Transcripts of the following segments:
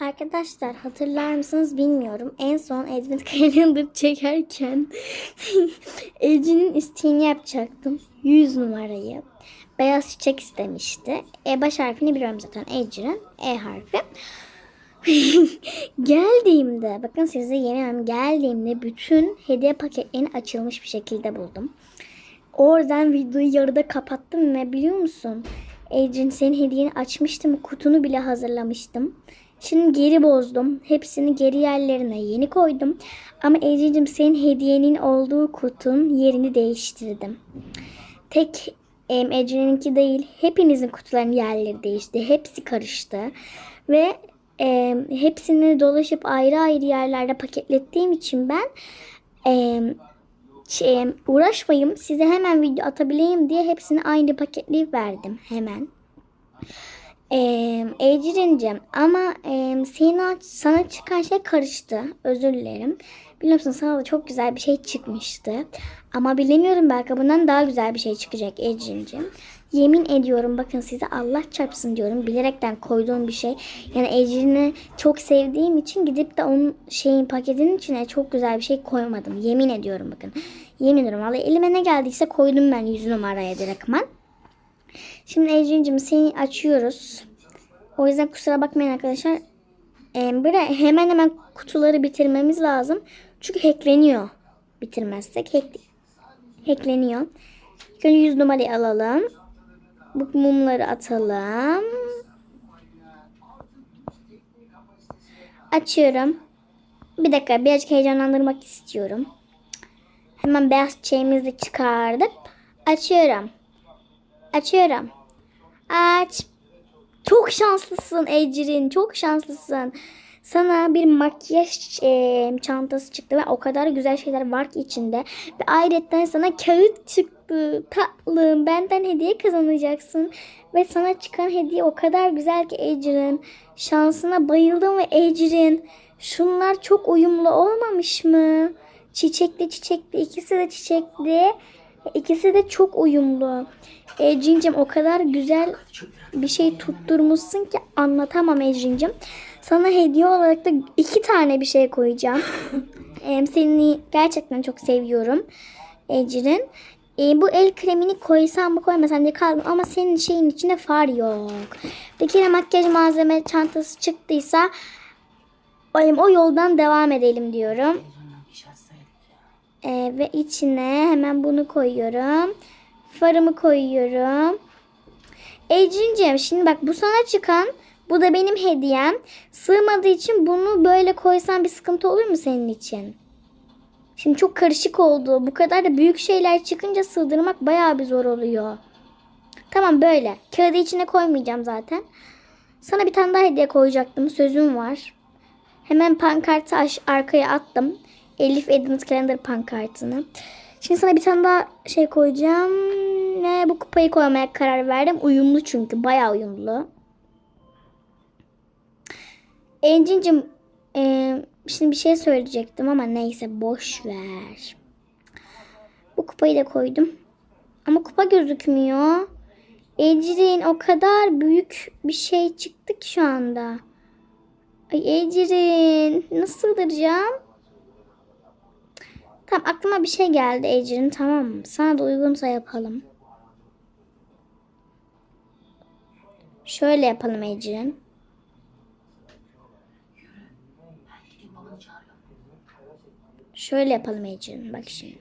Arkadaşlar hatırlar mısınız bilmiyorum. En son Advent Calendar çekerken Ece'nin isteğini yapacaktım. 100 numarayı. Beyaz çiçek istemişti. E baş harfini biliyorum zaten. Ece'nin E harfi. geldiğimde bakın size yemin geldiğimde bütün hediye paketlerini açılmış bir şekilde buldum. Oradan videoyu yarıda kapattım ve biliyor musun? Ecrin senin hediyeni açmıştım. Kutunu bile hazırlamıştım. Şimdi geri bozdum. Hepsini geri yerlerine yeni koydum. Ama Ecrin'cim senin hediyenin olduğu kutun yerini değiştirdim. Tek em, Ecrin'inki değil. Hepinizin kutularının yerleri değişti. Hepsi karıştı. Ve em, hepsini dolaşıp ayrı ayrı yerlerde paketlettiğim için ben em, şey, uğraşmayayım size hemen video atabileyim diye hepsini aynı paketleyip verdim hemen. Ecrin'cim ama e, senin, sana çıkan şey karıştı. Özür dilerim. Biliyor sana da çok güzel bir şey çıkmıştı. Ama bilemiyorum belki bundan daha güzel bir şey çıkacak Ecrin'cim. Yemin ediyorum bakın size Allah çarpsın diyorum. Bilerekten koyduğum bir şey. Yani Ecrin'i çok sevdiğim için gidip de onun şeyin paketinin içine çok güzel bir şey koymadım. Yemin ediyorum bakın. Yemin ediyorum vallahi elime ne geldiyse koydum ben 100 numaraya direktman. Şimdi Ecrin'cim seni açıyoruz. O yüzden kusura bakmayın arkadaşlar. Ee, hemen hemen kutuları bitirmemiz lazım. Çünkü hackleniyor. Bitirmezsek hack, hackleniyor. İlk önce 100 numarayı alalım. Bu mumları atalım. Açıyorum. Bir dakika birazcık heyecanlandırmak istiyorum. Hemen beyaz çiçeğimizi çıkardık. Açıyorum. Açıyorum. Aç. Çok şanslısın Ecrin. Çok şanslısın. Sana bir makyaj e, çantası çıktı ve o kadar güzel şeyler var ki içinde. Ve ayrıca sana kağıt çıktı. Tatlım benden hediye kazanacaksın. Ve sana çıkan hediye o kadar güzel ki Ecrin. Şansına bayıldım ve Ecrin. Şunlar çok uyumlu olmamış mı? Çiçekli çiçekli ikisi de çiçekli. İkisi de çok uyumlu. Ecrin'cim o kadar güzel bir şey tutturmuşsun ki anlatamam Ecrin'cim. Sana hediye olarak da iki tane bir şey koyacağım. Ee, seni gerçekten çok seviyorum Ecrin. Ee, bu el kremini koysam mı koymasam diye kaldım ama senin şeyin içinde far yok. Bir kere makyaj malzeme çantası çıktıysa o yoldan devam edelim diyorum. Ee, ve içine hemen bunu koyuyorum. Farımı koyuyorum. Ecrin'cim şimdi bak bu sana çıkan bu da benim hediyem. Sığmadığı için bunu böyle koysam bir sıkıntı olur mu senin için? Şimdi çok karışık oldu. Bu kadar da büyük şeyler çıkınca sığdırmak bayağı bir zor oluyor. Tamam böyle. Kağıdı içine koymayacağım zaten. Sana bir tane daha hediye koyacaktım. Sözüm var. Hemen pankartı arkaya attım. Elif Advent Calendar pankartını. Şimdi sana bir tane daha şey koyacağım. Ve bu kupayı koymaya karar verdim. Uyumlu çünkü. Bayağı uyumlu. Encin'cim e, şimdi bir şey söyleyecektim ama neyse boş ver. Bu kupayı da koydum. Ama kupa gözükmüyor. Ecrin o kadar büyük bir şey çıktı ki şu anda. Ay Ecrin nasıl sığdıracağım? Tamam aklıma bir şey geldi Ecrin tamam mı? Sana da uygunsa yapalım. Şöyle yapalım Ecrin. Şöyle yapalım Ecrin. Bak şimdi.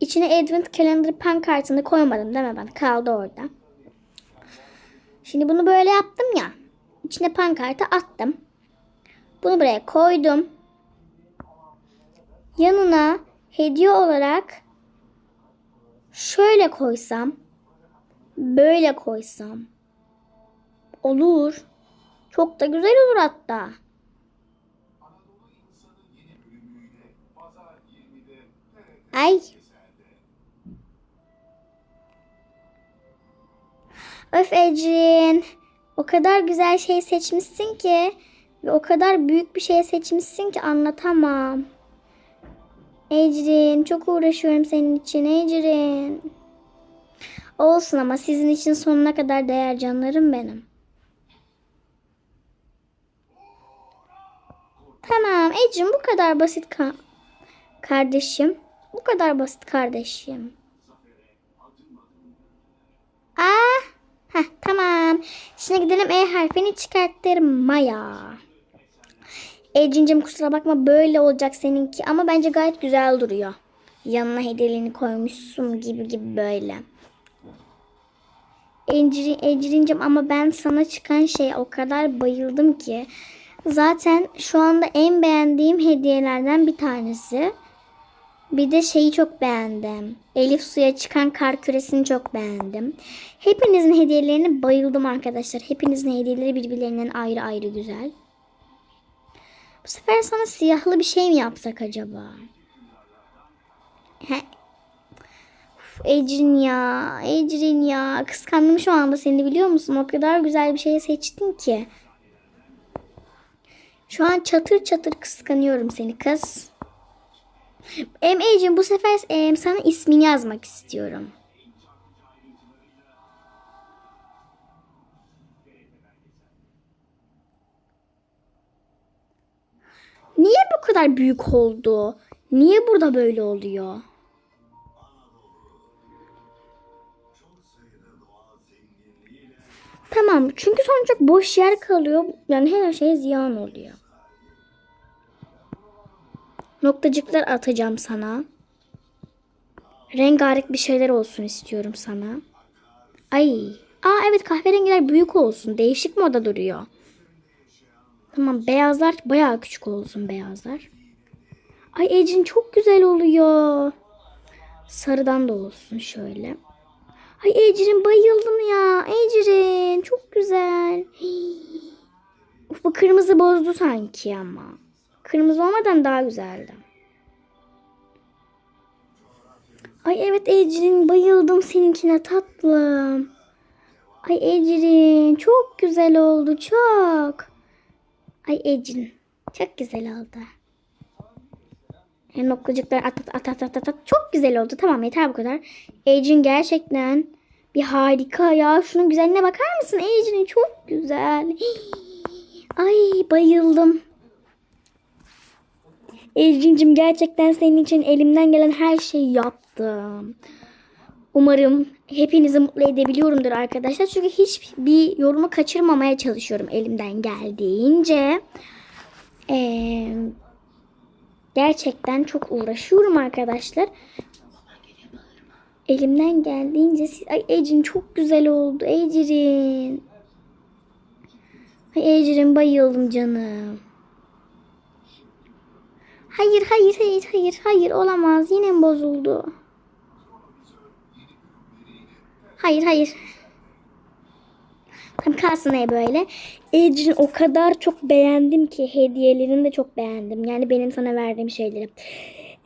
İçine Advent Calendar pankartını koymadım değil mi ben? Kaldı orada. Şimdi bunu böyle yaptım ya. İçine pankartı attım. Bunu buraya koydum. Yanına hediye olarak şöyle koysam, böyle koysam olur. Çok da güzel olur hatta. Ay. Öf Ecrin. O kadar güzel şey seçmişsin ki ve o kadar büyük bir şey seçmişsin ki anlatamam. Ecrin çok uğraşıyorum senin için Ecrin. Olsun ama sizin için sonuna kadar değer canlarım benim. Tamam Ecrin bu kadar basit ka kardeşim. Bu kadar basit kardeşim. Ah, heh, tamam. Şimdi gidelim E harfini çıkartırım Maya. Ecrin'cim kusura bakma böyle olacak seninki ama bence gayet güzel duruyor. Yanına hediyelerini koymuşsun gibi gibi böyle. Ecrin, Ecrin'cim ama ben sana çıkan şeye o kadar bayıldım ki. Zaten şu anda en beğendiğim hediyelerden bir tanesi. Bir de şeyi çok beğendim. Elif suya çıkan kar küresini çok beğendim. Hepinizin hediyelerine bayıldım arkadaşlar. Hepinizin hediyeleri birbirlerinden ayrı ayrı güzel. Bu sefer sana siyahlı bir şey mi yapsak acaba? He. Uf, Ecrin ya. Ecrin ya. Kıskandım şu anda seni biliyor musun? O kadar güzel bir şey seçtin ki. Şu an çatır çatır kıskanıyorum seni kız. Em Ecrin bu sefer em, sana ismini yazmak istiyorum. Niye bu kadar büyük oldu? Niye burada böyle oluyor? Tamam çünkü sonra çok boş yer kalıyor. Yani her şey ziyan oluyor. Noktacıklar atacağım sana. Rengarenk bir şeyler olsun istiyorum sana. Ay. Aa evet kahverengiler büyük olsun. Değişik moda duruyor. Tamam beyazlar bayağı küçük olsun beyazlar. Ay Ecin çok güzel oluyor. Sarıdan da olsun şöyle. Ay Ecrin bayıldım ya. Ecrin çok güzel. Uf, bu kırmızı bozdu sanki ama. Kırmızı olmadan daha güzeldi. Ay evet Ecrin bayıldım seninkine tatlım. Ay Ecrin çok güzel oldu çok. Ay Ecrin çok güzel oldu. Hem noktacıklar at at at at at at. Çok güzel oldu. Tamam yeter bu kadar. Ecrin gerçekten bir harika ya. Şunun güzelliğine bakar mısın? Ecrin çok güzel. Ay bayıldım. Ecrin'cim gerçekten senin için elimden gelen her şeyi yaptım. Umarım hepinizi mutlu edebiliyorumdur arkadaşlar. Çünkü hiçbir yorumu kaçırmamaya çalışıyorum elimden geldiğince. Ee, gerçekten çok uğraşıyorum arkadaşlar. Elimden geldiğince siz... Ay Ecrin çok güzel oldu. Ecrin. Ay Ecrin bayıldım canım. Hayır hayır hayır hayır hayır olamaz. Yine bozuldu? Hayır hayır. Tam kalsın ne böyle. Ecrin o kadar çok beğendim ki hediyelerini de çok beğendim. Yani benim sana verdiğim şeyleri.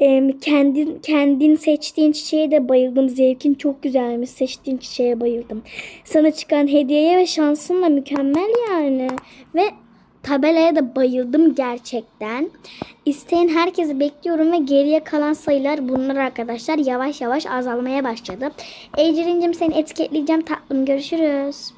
Ee, kendin kendin seçtiğin çiçeğe de bayıldım. Zevkin çok güzelmiş. Seçtiğin çiçeğe bayıldım. Sana çıkan hediyeye ve şansın mükemmel yani. Ve tabelaya da bayıldım gerçekten. İsteyen herkesi bekliyorum ve geriye kalan sayılar bunlar arkadaşlar. Yavaş yavaş azalmaya başladı. Ecrin'cim seni etiketleyeceğim tatlım. Görüşürüz.